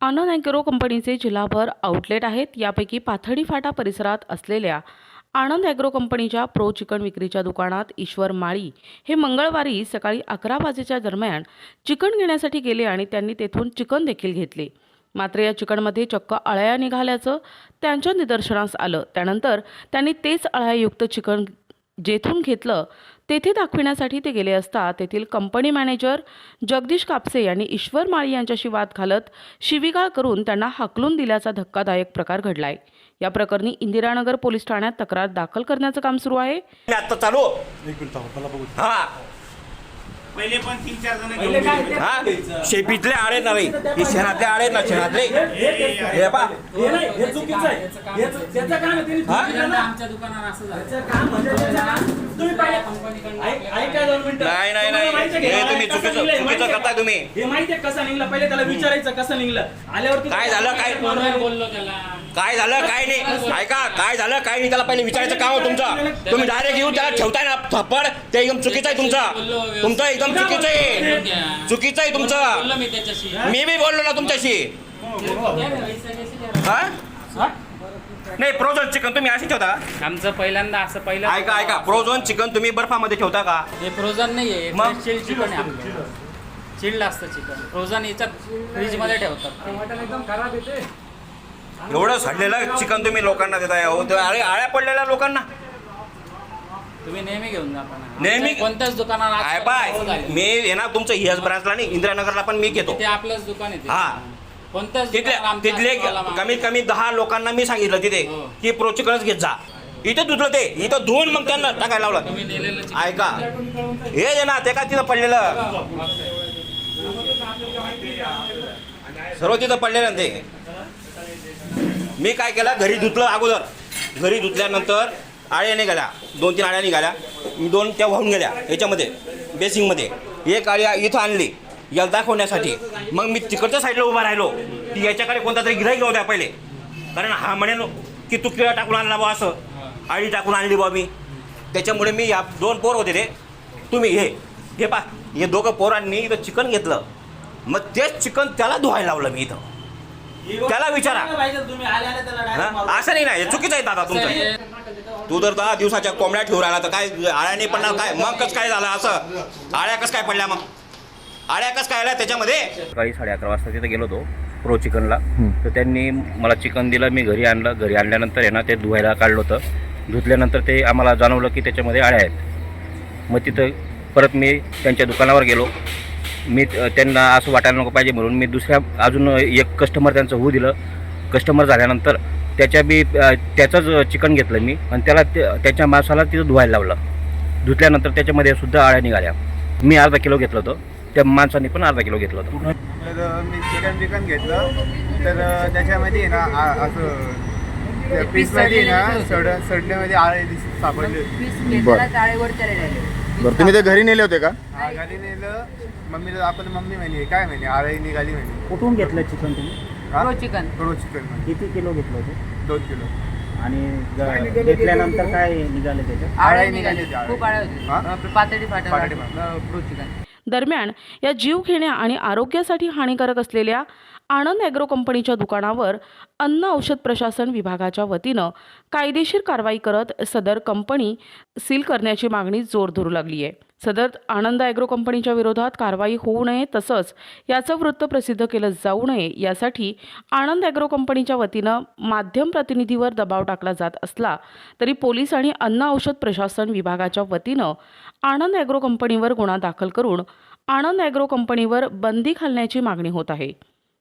आनंद अँकेरो कंपनीचे जिल्हाभर आउटलेट आहेत. यापैकी पाथडी फाटा परिसरात असलेल्या आनंद ॲग्रो कंपनीच्या प्रो चिकन विक्रीच्या दुकानात ईश्वर माळी हे मंगळवारी सकाळी अकरा वाजेच्या दरम्यान चिकन घेण्यासाठी गेले आणि त्यांनी तेथून चिकन देखील घेतले. मात्र या चिकनमध्ये चक्क अळ्या निघाल्याचं त्यांच्या निदर्शनास आलं. त्यानंतर त्यांनी तेच अळ्यायुक्त चिकन जेथून घेतलं तेथे दाखविण्यासाठी ते गेले असता तेथील कंपनी मॅनेजर जगदीश कापसे यांनी ईश्वर माळी यांच्याशी वाद घालत शिवीगाळ करून त्यांना हाकलून दिल्याचा धक्कादायक प्रकार घडलाय. या प्रकरणी इंदिरानगर पोलीस ठाण्यात तक्रार दाखल करण्याचं काम सुरू आहे. आता चालू एक मिनिट थांबा, मला बघू दे. हा पहिले पण तीन चार जण घेऊन गेले. हा? शेपीतले आळे ना रे हे शहरातले आळे ना शहरातले. हे पा. हे नाही, हे चुकीचं आहे. हे- त्याचं काम आहे, त्यांनी हा? चुकीचं ना. आमच्या दुकानावर असं झालं. त्याचं काम म्हणजे त्याचं काम. तुम्ही पाहिलं- कंपनीकडनं ऐक- ऐका दोन मिनिटं. नाही नाही तुम्हाला नाही. माहिती आहे हे का? तुम्ही कसं चुकीचं निघलंय? चुकीचं माहिती आहे करताय का? तुम्ही. हे माहिती आहे कसं निघलं? पहिले त्याला विचारायचं कसं निघलं? आल्यावरती काय झालं, काय- फोनवर बोललो त्याला? काय झालं काय नाही? ऐका काय झालं काय नाही? त्याला पहिले विचारायचं काम आहे तुमचं. तुम्ही डायरेक्ट येऊन त्याला ठेवताय ना थप्पड. ते एकदम चुकीचं आहे तुमचं. तुमचं एकदम चुकीचं आहे. चुकीचं आहे बोललो तुमचं मी त्याच्याशी. मी बी बोललो ना तुमच्याशी. हा? नाही फ्रोझन चिकन तुम्ही अशी ठेवता? आमचं पहिल्यांदा असं पहिलं ऐका ऐका. फ्रोझन चिकन तुम्ही बर्फामध्ये ठेवता का? हे फ्रोझन नाहीये मग? चिल्ड चिकन आहे चिल्ड असतं चिकन फ्रोझन याच्यात फ्रीजमध्ये ठेवतात. एकदम एवढं सडलेलं चिकन तुम्ही लोकांना देताय अहो. ते आळ्या पडलेल्या लोकांना. तुम्ही नेहमी घेऊन जाता ना नेहमी- आमच्या कोणत्याच दुकानात आहे झालं. मी आहे ना तुमचं हियस ब्रांचला नाही. इंदिरानगरला पण मी घेतो. ते आपलंच दुकान आहे ते. हा. कोणत्याच आमच्या तिथले माल- कमीत कमी दहा लोकांना मी सांगितलं तिथे हो. की प्रोचिकनच घेत जा. इथं धुतलं ते. इथं धुवून मग त्यांना टाकायला लावलं. तुम्ही नेलेलं चिकन. ऐका. हे जे ना ते का तिथं पडलेलं? सर्व तिथं पडलेलं ना ते. मी काय केलं? घरी धुतलं अगोदर. घरी धुतल्यानंतर आळ्या निघाल्या. दोन तीन आळ्या निघाल्या. दोन त्या वाहून गेल्या याच्यामध्ये बेसिंगमध्ये एक आळ्या इथं आणली. याला दाखवण्यासाठी. मग मी तिकडच्या साईडला उभा राहिलो. की याच्याकडे कोणता तरी गिराईक द्या पहिले. कारण हा म्हणेन की तू किळा टाकून आणला बा असं. आळी टाकून आणली बा मी. त्याच्यामुळे मी या दोन पोर होते ते. तुम्ही हे हे पा हे दोघं पोरांनी इथं चिकन घेतलं. मग तेच चिकन त्याला धुवायला लावलं मी इथं. त्याला विचारा. असं नाही ना हे चुकीचं आहे दादा तुमचं. तू जर दहा दिवसाच्या कोंबड्या ठेवून राहिला तर काय आळ्याने पडणार काय? मग कसं काय झालं असं? आळ्या कसं काय पडल्या मग? आळ्या कसं काय आल्या त्याच्यामध्ये? सकाळी साडे अकरा वाजता तिथे गेलो होतो प्रो चिकनला तर त्यांनी मला चिकन दिलं मी घरी आणलं. घरी आणल्यानंतर आहे ना ते धुवायला काढलं होतं. धुतल्यानंतर ते आम्हाला जाणवलं की त्याच्यामध्ये आळ्या आहेत. मग तिथं परत मी त्यांच्या दुकानावर गेलो. मी त- त्यांना असं वाटायला नको पाहिजे म्हणून मी दुसऱ्या अजून एक कस्टमर त्यांचं होऊ दिलं. कस्टमर झाल्यानंतर त्याच्या बी त्याचंच चिकन घेतलं मी. आणि त्याला ते- त्याच्या मासाला तिथं धुवायला लावलं. धुतल्यानंतर त्याच्यामध्ये सुद्धा आळ्या निघाल्या. मी अर्धा किलो घेतलं होतं. त्या माणसाने पण अर्धा किलो घेतलं होतं. तर मी चिकन चिकन घेतलं. तर त्याच्यामध्ये ना आ- असं पीसमध्ये ना सड सडल्यामध्ये आळे सापडले. होते बरं. तुम्ही ते घरी नेले होते का? हा, घरी नेलं. मम्मीला आपण मम्मी म्हणे काय म्हणे? आळे निघाली म्हणे. कुठून घेतलं चिकन तुम्ही? प्रो चिकन प्रो चिकन किती किलो घेतलं होतं? दोन किलो. आणि ग- घेतल्यानंतर काय निघाले त्याच्यात? आळे निघाली होती. खूप आळे होते हा? पातळी फाटा पातळी फाटा. फ्रूट चिकन दरम्यान या जीवघेण्या आणि आरोग्यासाठी हानिकारक असलेल्या आनंद ॲग्रो कंपनीच्या दुकानावर अन्न औषध प्रशासन विभागाच्या वतीनं कायदेशीर कारवाई करत सदर कंपनी सील करण्याची मागणी जोर धरू लागली आहे. सदर आनंद ॲग्रो कंपनीच्या विरोधात कारवाई होऊ नये तसंच याचं वृत्त प्रसिद्ध केलं जाऊ नये यासाठी आनंद ॲग्रो कंपनीच्या वतीनं माध्यम प्रतिनिधीवर दबाव टाकला जात असला तरी पोलीस आणि अन्न औषध प्रशासन विभागाच्या वतीनं आनंद ॲग्रो कंपनीवर गुन्हा दाखल करून आनंद ॲग्रो कंपनीवर बंदी घालण्याची मागणी होत आहे.